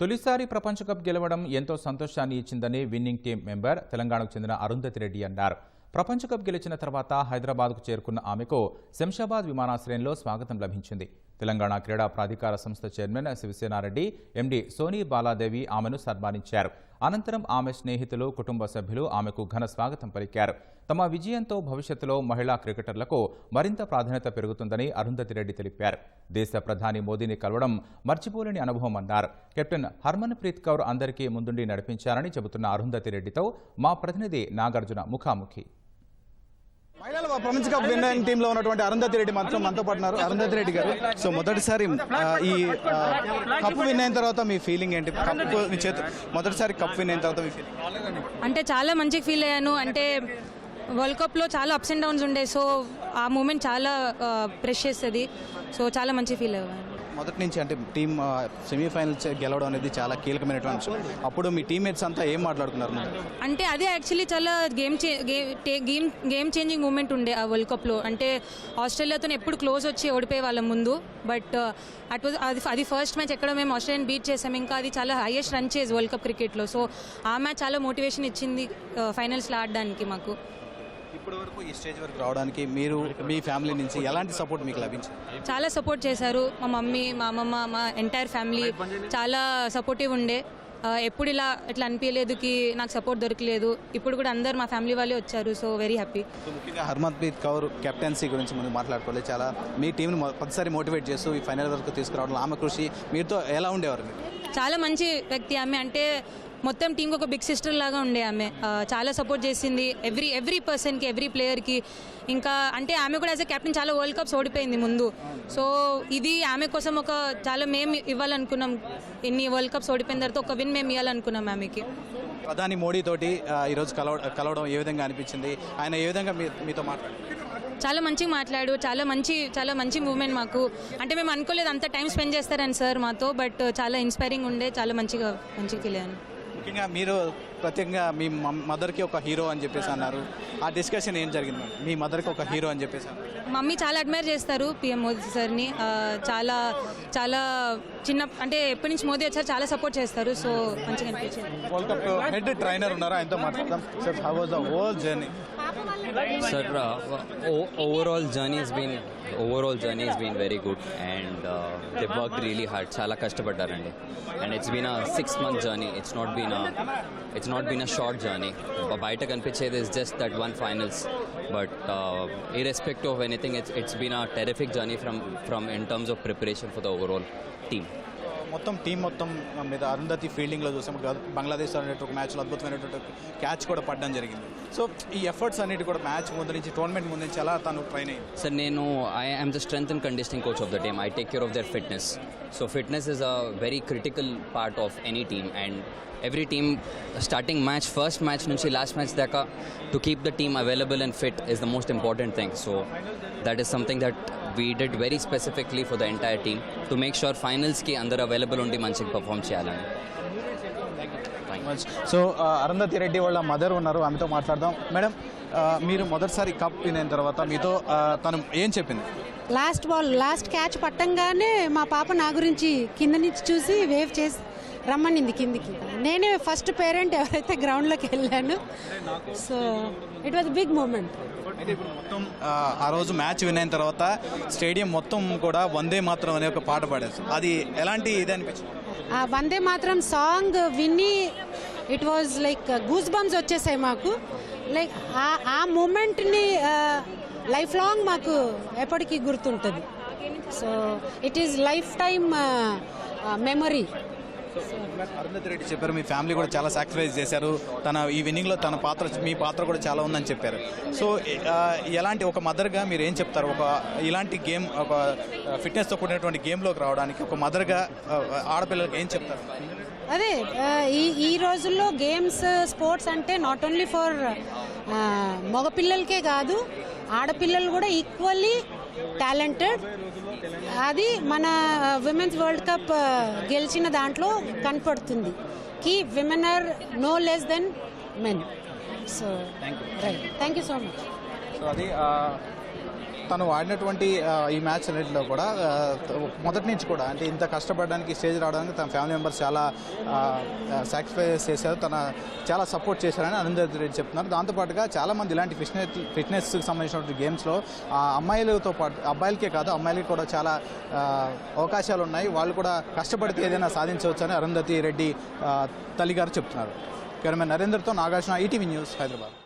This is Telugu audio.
తొలిసారి ప్రపంచ కప్ గెలవడం ఎంతో సంతోషాన్ని ఇచ్చిందని విన్నింగ్ టీం మెంబర్ తెలంగాణకు చెందిన అరుంధతి రెడ్డి అన్నారు. ప్రపంచ కప్ గెలిచిన తర్వాత హైదరాబాద్కు చేరుకున్న ఆమెకు శంషాబాద్ విమానాశ్రయంలో స్వాగతం లభించింది. తెలంగాణ క్రీడా ప్రాధికార సంస్థ చైర్మన్ శివసేనారెడ్డి ఎండీ సోనీ బాలాదేవి ఆమెను సన్మానించారు. అనంతరం ఆమె స్నేహితులు కుటుంబ సభ్యులు ఆమెకు ఘన స్వాగతం పలికారు. తమ విజయంతో భవిష్యత్తులో మహిళా క్రికెటర్లకు మరింత ప్రాధాన్యత పెరుగుతుందని అరుంధతి రెడ్డి తెలిపారు. దేశ ప్రధాని మోదీని కలవడం మర్చిపోలేని అనుభవం అన్నారు. కెప్టెన్ హర్మన్ ప్రీత్ కౌర్ అందరికీ ముందుండి నడిపించారని చెబుతున్న అరుంధతి రెడ్డితో మా ప్రతినిధి నాగార్జున ముఖాముఖి. మహిళల ప్రపంచ కప్ విన్నర్ టీమ్లో ఉన్నటువంటి అరుంధతి రెడ్డి మాత్రం మనతో పడినారు అరుంధతి రెడ్డి గారు. సో మొదటిసారి ఈ కప్ విన్ అయిన తర్వాత మీ ఫీలింగ్ ఏంటి? కప్ మొదటిసారి కప్ విన్ అయిన తర్వాత మీ ఫీలింగ్ అంటే చాలా మంచిగా ఫీల్ అయ్యాను. అంటే వరల్డ్ కప్లో చాలా అప్స్ అండ్ డౌన్స్ ఉండే సో ఆ మూమెంట్ చాలా ప్రెష్ చేస్తుంది సో చాలా మంచి ఫీల్ అయ్యాను. మొదటి నుంచి అంటే టీమ్ సెమీఫైనల్ గెలవడం అనేది చాలా కీలకమైనటువంటి అంశం అప్పుడు మీ టీమ్మేట్స్ అంతా ఏం మాట్లాడుకున్నారు అంటే అదే యాక్చువల్లీ చాలా గేమ్ చే గేమ్ గేమ్ చేంజింగ్ మూమెంట్ ఉండే ఆ వరల్డ్ కప్లో అంటే ఆస్ట్రేలియాతో ఎప్పుడు క్లోజ్ వచ్చి ఓడిపోయే వాళ్ళం ముందు. బట్ అట్ వాజ్ అది అది ఫస్ట్ మ్యాచ్ ఎక్కడ మేము ఆస్ట్రేలియన్ బీట్ చేసాం. ఇంకా అది చాలా హైయెస్ట్ రన్ చేసి వరల్డ్ కప్ క్రికెట్లో సో ఆ మ్యాచ్ చాలా మోటివేషన్ ఇచ్చింది ఫైనల్స్లో ఆడడానికి మాకు. ఇప్పటి వరకు ఈ స్టేజ్ వరకు రావడానికి మీరు మీ ఫ్యామిలీ నుంచి ఎలాంటి సపోర్ట్ మీకు లభించింది? చాలా సపోర్ట్ చేశారు. మా మమ్మీ మా అమ్మమ్మ మా ఎంటైర్ ఫ్యామిలీ చాలా సపోర్టివ్ ఉండే. ఎప్పుడు ఇలా ఇట్లా అనిపించలేదు కి నాకు సపోర్ట్ దొరకలేదు. ఇప్పుడు కూడా అందరు మా ఫ్యామిలీ వాళ్ళే వచ్చారు సో వెరీ హ్యాపీ ముఖ్యంగా హర్మన్ప్రీత్ కౌర్ కెప్టెన్సీ గురించి మనం మాట్లాడుకోవాలి. చాలా మీ టీంని కొద్దిసారి మోటివేట్ చేస్తూ ఈ ఫైనల్ వరకు తీసుకురావడం ఆమె కృషి మీతో ఎలా ఉండేవారు చాలా మంచి వ్యక్తి ఆమె. అంటే మొత్తం టీంకి ఒక బిగ్ సిస్టర్ లాగా ఉండే ఆమె. చాలా సపోర్ట్ చేసింది. ఎవ్రీ ఎవ్రీ పర్సన్కి ఎవ్రీ ప్లేయర్కి ఇంకా అంటే ఆమె కూడా యాజ్ ఎ కెప్టెన్ చాలా వరల్డ్ కప్స్ ఓడిపోయింది ముందు. సో ఇది ఆమె కోసం ఒక చాలా మేము ఇవ్వాలనుకున్నాం. ఇన్ని వరల్డ్ కప్స్ ఓడిపోయిన తర్వాత ఒక విన్ మేము ఇవ్వాలనుకున్నాం ఆమెకి. ప్రధాని మోడీ తోటి ఈరోజు కలవ కలవడం ఏ విధంగా అనిపించింది? ఆయన ఏ విధంగా మీతో మాట్లాడారు? చాలా మంచిగా మాట్లాడు చాలా మంచి చాలా మంచి మూమెంట్ మాకు. అంటే మేము అనుకోలేదు అంత టైం స్పెండ్ చేస్తారని సార్ మాతో బట్ చాలా ఇన్స్పైరింగ్ ఉండే చాలా మంచిగా మంచిగా ఫీల్ అయ్యాను ముఖ్యంగా మీరు ప్రత్యేకంగా మీ మదర్కి ఒక హీరో అని చెప్పేసి అన్నారు. ఆ డిస్కషన్ ఏం జరిగింది? మీ మదర్కి ఒక హీరో అని చెప్పేసి మమ్మీ చాలా అడ్మైర్ చేస్తారు పిఎం మోదీ సార్ని. చాలా చాలా చిన్న అంటే ఎప్పటి నుంచి మోదీ వచ్చారు చాలా సపోర్ట్ చేస్తారు. సో మంచిగా అనిపించింది. వరల్డ్ కప్ హెడ్ ట్రైనర్ ఉన్నారు? ఆయనతో మాట్లాడదాం. Sir how was the whole journey overall journey has been overall journey has been very good, and uh, they worked really hard. చాలా కష్టపడ్డారండి. And it's been a six month journey it's not been it's not been a short journey బయట కనిపించేది is just that one finals but irrespective of anything it's it's been a terrific journey from from in terms of preparation for the overall team మొత్తం టీం మొత్తం మీద అరుంధతి ఫీల్డింగ్లో చూసాం. బంగ్లాదేశ్ అనేటువంటి ఒక మ్యాచ్లో అద్భుతమైనటువంటి క్యాచ్ కూడా పడడం జరిగింది. సో ఈ ఎఫర్ట్స్ అన్నిటి కూడా మ్యాచ్ ముందు నుంచి టోర్నమెంట్ ముందు నుంచి ఎలా తను ట్రైన్ అయ్యింది? సార్ నేను I am the strength and conditioning coach of the team I take care of their fitness so fitness is a very critical part of any team and every team starting match first match నుంచి లాస్ట్ మ్యాచ్ దాకా to keep the team available and fit is the most important thing so that is something that we did very specifically for the entire team to make sure ఫైనల్స్కి అందరు అవైలబుల్ ఉండి మంచిగా పర్ఫామ్ చేయాలని. సో ఆ, అరుంధతి రెడ్డి వాళ్ళ మదర్ ఉన్నారు ఆమెతో మాట్లాడదాం. మేడం ఆ, మీరు మొదటిసారి కప్ విన్ అయిన తర్వాత మీతో ఆ, తను ఏం చెప్పింది? లాస్ట్ బాల్ లాస్ట్ క్యాచ్ పట్టంగానే మా పాప నా గురించి కింద నుంచి చూసి వేవ్ చేసి రమ్మనింది కిందికి. నేనే ఫస్ట్ పేరెంట్ ఎవరైతే గ్రౌండ్లోకి వెళ్ళాను. So it was big moment అయితే ఇప్పుడు మొత్తం ఆ, రోజు మ్యాచ్ విన్ అయిన తర్వాత స్టేడియం మొత్తం కూడా వందే మాత్రం అనే ఒక పాట పాడేది అది ఎలాంటి ఇది అనిపించింది? ఆ వందే మాత్రం సాంగ్ విని it was like goose bumps వచ్చేసాయి మాకు. లైక్ ఆ- ఆ మూమెంట్ని లైఫ్ లాంగ్ మాకు ఎప్పటికీ గుర్తుంటుంది. So it is lifetime memory Arundhati Reddy చెప్పారు మీ ఫ్యామిలీ కూడా చాలా సాక్రిఫైస్ చేశారు. తన ఈ విన్నింగ్లో తన పాత్ర మీ పాత్ర కూడా చాలా ఉందని చెప్పారు. సో ఎలాంటి ఒక మదర్గా మీరు ఏం చెప్తారు? ఒక ఇలాంటి గేమ్ ఒక ఫిట్నెస్తో కూడినటువంటి గేమ్లోకి రావడానికి ఒక మదర్గా ఆడపిల్లలకి ఏం చెప్తారు? అదే ఈ ఈ రోజుల్లో గేమ్స్ స్పోర్ట్స్ అంటే నాట్ ఓన్లీ ఫర్ మగపిల్లలకే కాదు ఆడపిల్లలు కూడా ఈక్వల్లీ టాలెంటెడ్. అది మన విమెన్స్ వరల్డ్ కప్ గెలిచిన దాంట్లో కనపడుతుంది. కి women are no less than men. So right. Thank you so much so అది తను ఆడినటువంటి ఈ మ్యాచ్ అన్నింటిలో కూడా మొదటి నుంచి కూడా అంటే ఇంత కష్టపడడానికి స్టేజ్ రావడానికి తన ఫ్యామిలీ మెంబర్స్ చాలా సాక్రిఫైస్ చేశారు. తన చాలా సపోర్ట్ చేశారని అరుంధతి రెడ్డి చెప్తున్నారు. దాంతోపాటుగా చాలామంది ఇలాంటి ఫిట్నెస్ ఫిట్నెస్కి సంబంధించినటువంటి గేమ్స్లో అమ్మాయిలతో పాటు అబ్బాయిలకే కాదు అమ్మాయిలకి కూడా చాలా అవకాశాలు ఉన్నాయి. వాళ్ళు కూడా కష్టపడితే ఏదైనా సాధించవచ్చు అని అరుంధతి రెడ్డి తల్లి తల్లిగారు చెప్తున్నారు. కెమెరామెన్ నరేందర్తో నాగార్జున ఈటీవీ న్యూస్ హైదరాబాద్.